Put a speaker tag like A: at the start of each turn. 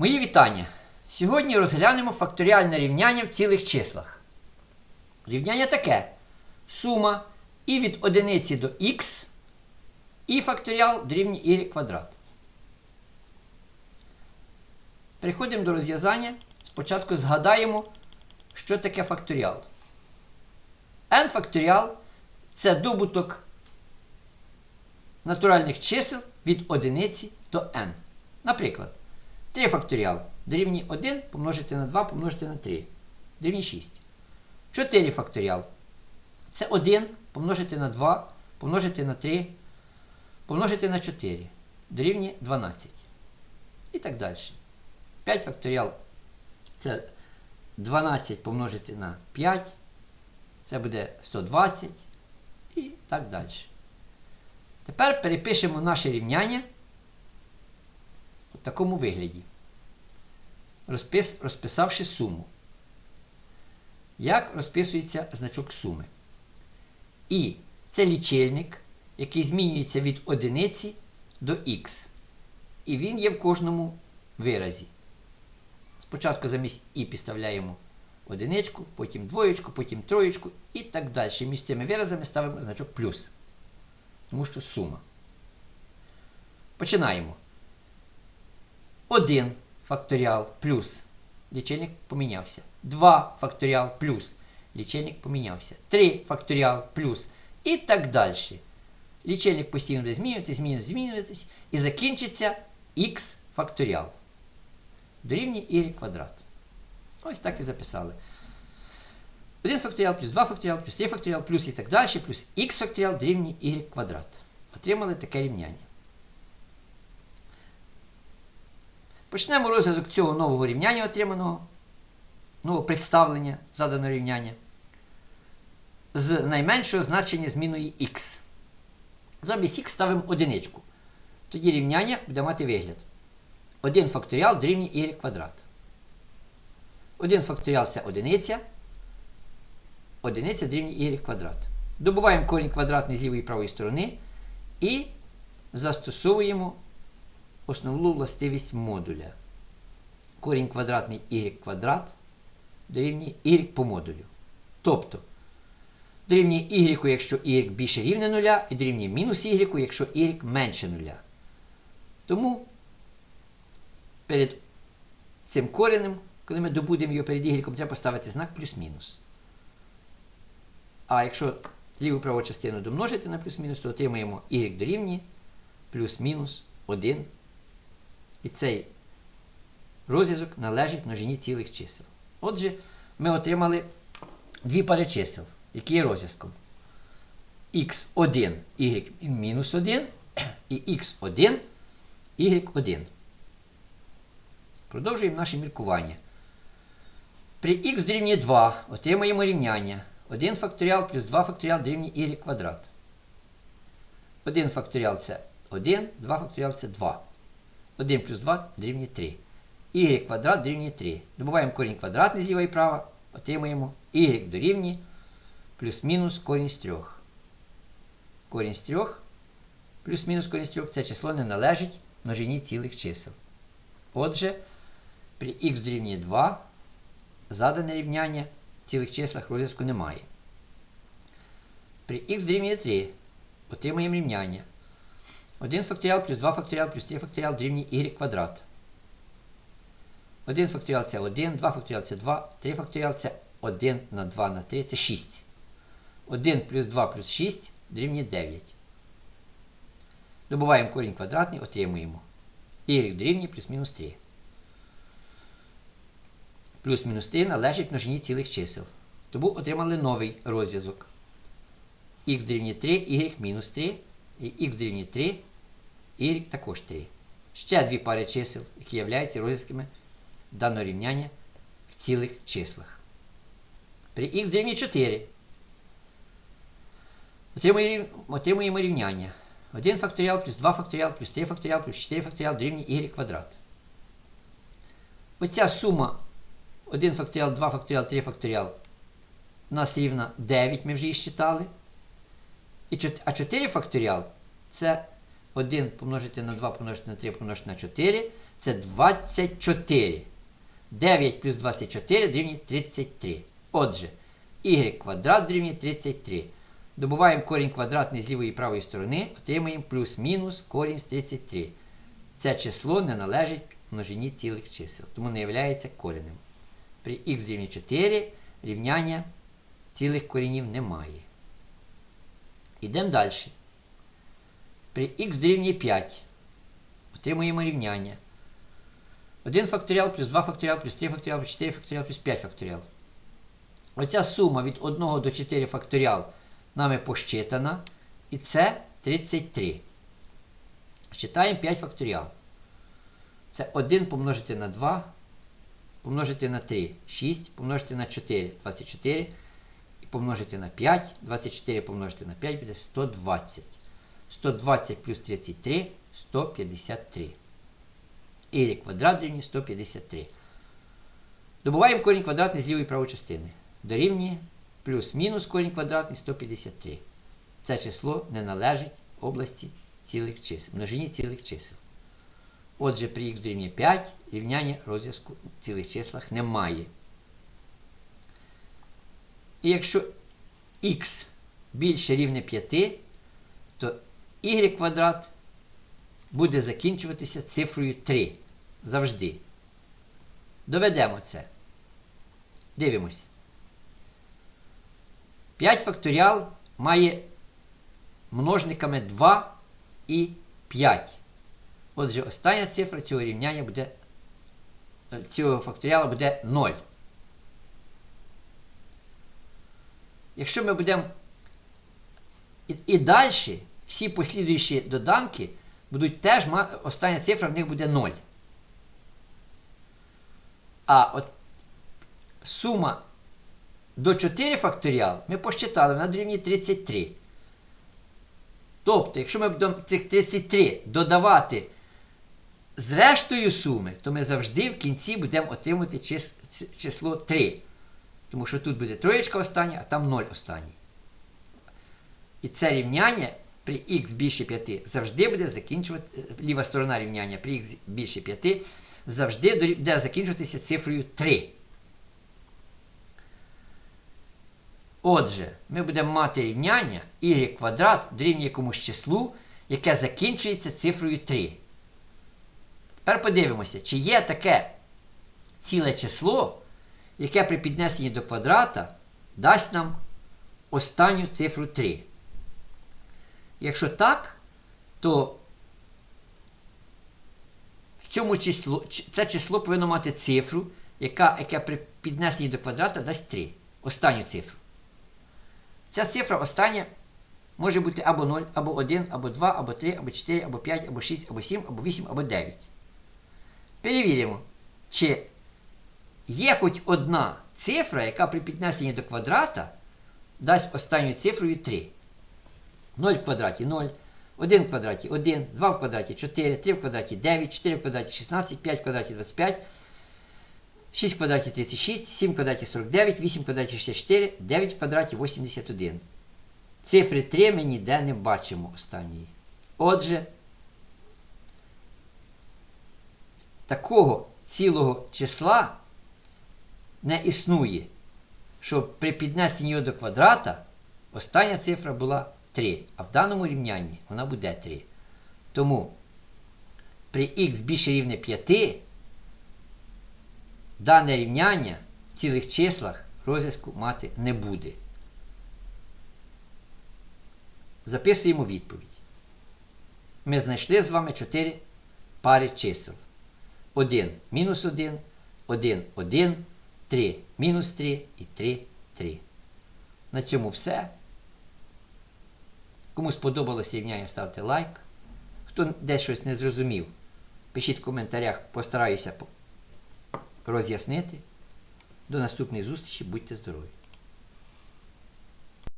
A: Мої вітання! Сьогодні розглянемо факторіальне рівняння в цілих числах. Рівняння таке: сума і від одиниці до х і факторіал дорівнює y квадрат. Переходимо до розв'язання. Спочатку згадаємо, що таке факторіал. n факторіал це добуток натуральних чисел від одиниці до n. Наприклад, 3 факторіал дорівнює 1 помножити на 2 помножити на 3. Дорівнює 6. 4 факторіал. Це 1 помножити на 2 помножити на 3 помножити на 4. Дорівнює 12. І так далі. 5 факторіал це 12 помножити на 5. Це буде 120 і так далі. Тепер перепишемо наше рівняння у такому вигляді. Розпис, розписавши суму. Як розписується значок суми? І це лічильник, який змінюється від одиниці до х. І він є в кожному виразі. Спочатку замість і підставляємо одиничку, потім двоєчку, потім троєчку і так далі. Між цими виразами ставимо значок плюс. Тому що сума. Починаємо. 1 факторіал плюс. Лічильник помінявся. 2 факторіал плюс. Лічильник помінявся. 3 факторіал плюс. І так далі. Лічильник постійно буде змінюватись, змінюватись, змінюватись. І закінчиться х факторіал. Дорівнює y квадрат. Ось так і записали. 1 факторіал плюс 2 факторіал плюс 3 факторіал плюс і так далі, плюс х факторіал дорівнює y квадрат. Отримали таке рівняння. Почнемо розв'язок цього нового рівняння отриманого, нового представлення заданого рівняння з найменшого значення зміною х. Замість х ставимо одиничку. Тоді рівняння буде мати вигляд. 1 факторіал дорівнює y квадрат. 1 факторіал це одиниця. Одиниця дорівнює y квадрат. Добуваємо корінь квадратний з лівої і правої сторони і застосовуємо основну властивість модуля. Корінь квадратний y квадрат дорівнює y по модулю. Тобто, дорівнює y, якщо y більше рівне нуля, і дорівнює мінус y, якщо y менше нуля. Тому перед цим коренем, коли ми добудемо його перед y, треба поставити знак плюс-мінус. А якщо ліву праву частину домножити на плюс-мінус, то отримаємо y дорівнює плюс-мінус 1. І цей розв'язок належить множині цілих чисел. Отже, ми отримали дві пари чисел, які є розв'язком. x1, y мінус 1 і x1, y1. Продовжуємо наше міркування. При х дорівнює 2 отримаємо рівняння. 1 факторіал плюс 2 факторіал дорівнює y квадрат. 1 факторіал це 1, 2 факторіал це 2. 1 плюс 2 дорівнює 3. y квадрат дорівнює 3. Добуваємо корінь квадратний з ліва і права, отримаємо y дорівнює плюс-мінус корінь з 3. Корінь з 3 плюс-мінус корінь з 3 це число не належить множині цілих чисел. Отже, при х дорівнює 2 задане рівняння в цілих числах розв'язку немає. При х дорівнює 3 отримуємо рівняння. 1 факторіал плюс 2 факторіал плюс 3 факторіал дорівнює y квадрат. 1 факторіал це 1, 2 факторіал це 2, 3 факторіал це 1 на 2 на 3 це 6. 1 плюс 2 плюс 6 дорівнює 9. Добуваємо корінь квадратний, отримуємо y дорівнює плюс-мінус 3. Плюс-мінус 3 належить множині цілих чисел. Тому отримали новий розв'язок. х дорівнює 3, y мінус 3, і х дорівнює 3, y також 3. Ще дві пари чисел, які являються розв'язками даного рівняння в цілих числах. При х дорівнює 4. Отримуємо рівняння. 1 факторіал плюс 2 факторіал плюс 3 факторіал плюс 4 факторіал дорівнює y квадрат. Оця сума 1 факторіал, 2 факторіал, 3 факторіал у нас рівна 9, ми вже її считали. А 4 факторіал це 1 помножити на 2 помножити на 3 помножити на 4 це 24. 9 плюс 24 дорівнює 33. Отже, y квадрат дорівнює 33. Добуваємо корінь квадратний з лівої і правої сторони, отримуємо плюс-мінус корінь з 33. Це число не належить множині цілих чисел, тому не є коренем. При х дорівнює 4 рівняння цілих корінів немає. Ідемо далі. При х дорівнює 5 отримуємо рівняння. 1 факторіал плюс 2 факторіал плюс 3 факторіал плюс 4 факторіал плюс 5 факторіал. Оця сума від 1 до 4 факторіал нами посчитана. І це 33. Считаємо 5 факторіал. Це 1 помножити на 2, помножити на 3, 6, помножити на 4, 24. І помножити на 5, 24 помножити на 5 буде 120. 120 плюс 33 153. Y квадрат дорівнює 153. Добуваємо корінь квадратний з лівої правої частини. Дорівнює плюс-мінус корінь квадратний 153. Це число не належить області цілих чисел, множині цілих чисел. Отже, при х дорівнює 5 рівняння розв'язку в цілих числах немає. І якщо х більше рівне 5, то y квадрат буде закінчуватися цифрою 3. Завжди. Доведемо це. Дивимось. 5 факторіал має множниками 2 і 5. Отже, остання цифра цього рівняння буде, цього факторіала буде 0. Якщо ми будемо і, і далі, всі послідуючі доданки будуть теж, остання цифра в них буде 0. А от сума до 4 факторіал ми посчитали, вона дорівнює 33. Тобто, якщо ми будемо цих 33 додавати з рештою суми, то ми завжди в кінці будемо отримувати число 3. Тому що тут буде троєчка остання, а там 0 останній. І це рівняння при х більше 5 завжди буде закінчувати, ліва сторона рівняння при х більше 5 завжди буде закінчуватися цифрою 3. Отже, ми будемо мати рівняння y квадрат дорівнює якомусь числу, яке закінчується цифрою 3. Тепер подивимося, чи є таке ціле число, яке при піднесенні до квадрата дасть нам останню цифру 3. Якщо так, то в цьому число, це число повинно мати цифру, яка, яка при піднесенні до квадрата дасть 3. Останню цифру. Ця цифра остання може бути або 0, або 1, або 2, або 3, або 4, або 5, або 6, або 7, або 8, або 9. Перевіримо, чи є хоч одна цифра, яка при піднесенні до квадрата дасть останню цифрою 3. 0 в квадраті 0, 1 в квадраті 1, 2 в квадраті 4, 3 в квадраті 9, 4 в квадраті 16, 5 в квадраті 25, 6 в квадраті 36, 7 в квадраті 49, 8 в квадраті 64, 9 в квадраті 81. Цифри 3 ми ніде не бачимо останньої. Отже, такого цілого числа не існує, щоб при піднесенні його до квадрата остання цифра була 3. А в даному рівнянні вона буде 3. Тому при х більше рівне 5 дане рівняння в цілих числах розв'язку мати не буде. Записуємо відповідь. Ми знайшли з вами 4 пари чисел. 1 мінус 1, 1, 1, 3 мінус 3 і 3, 3. На цьому все. Кому сподобалось рівняння, ставте лайк. Хто десь щось не зрозумів, пишіть в коментарях, постараюся роз'яснити. До наступної зустрічі, будьте здорові!